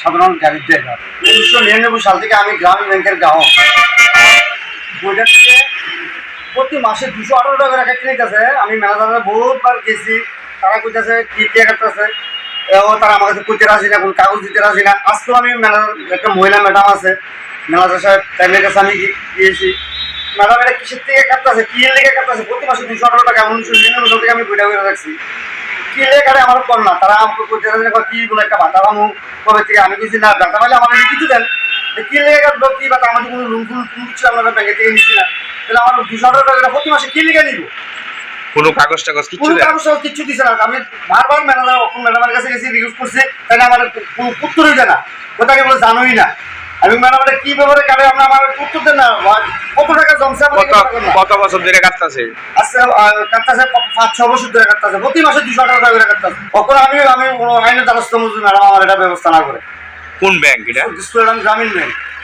সাধারণ গাড়ির ড্রাইভার উনিশশো নিরানব্বই সাল থেকে আমি গ্রামীণ ব্যাংকের গ্রাহক। বইটা থেকে প্রতি মাসে দুশো আঠারো টাকা রাখা কিনেছে আমি ম্যানেজারে বহুতবার গেছি। তারা কইতেছে, কি কে কাটতেছে? ও তারা আমার কাছে কইতে রাজি না, কোন কাগজ দিতে রাজি না। আজকেও আমি ম্যানেজার, একটা মহিলা ম্যাডাম আছে। ম্যানেজার সাহেব তাদের কাছে আমি গিয়েছি। ম্যাডাম এটা কিসের থেকে কাটতেছে? কি লেগে কাটতেছে? প্রতি মাসে দুশো আঠারো টাকা, উনিশশো নিরানব্বই সাল থেকে আমি বইটা করে রাখছি। কি আমার কর না? তারা আমাকে কি বলে একটা ভাতা কবে থেকে? আমি কইছি না ভাতা পাইলে আমার কিছু দেন। কি লেগে কাটবো কি ভাতা? আমাদের কোনো রুম ফুল কোনো কিছু ব্যাংকে থেকে নিচ্ছি না। তাহলে আমার দুশো আঠারো টাকা প্রতি মাসে কি লেগে নিব? কোনো কাগজ টাগজ কিচ্ছু কোনো কাগজ টাগজ দিছে না। আমি বারবার ম্যানেজার ম্যাডামের কাছে গেছি করছি আমার কোনো না। কোথাকে বলে জানোই না। আমি ম্যাডামের কি ব্যাপারে? কাটে আমরা আমার উত্তর দেন না? কত টাকা জমছে কত কত বছর ধরে কাটতেছে? আচ্ছা কাটতেছে পাঁচ ছ বছর ধরে কাটতেছে। প্রতি মাসে দুশো টাকা করে কাটতেছে। তখন আমি আমি আইনের দ্বারস্থ মজুরি ম্যাডাম আমার এটা ব্যবস্থা না করে। কোন ব্যাংক এটা? গ্রামীণ ব্যাংক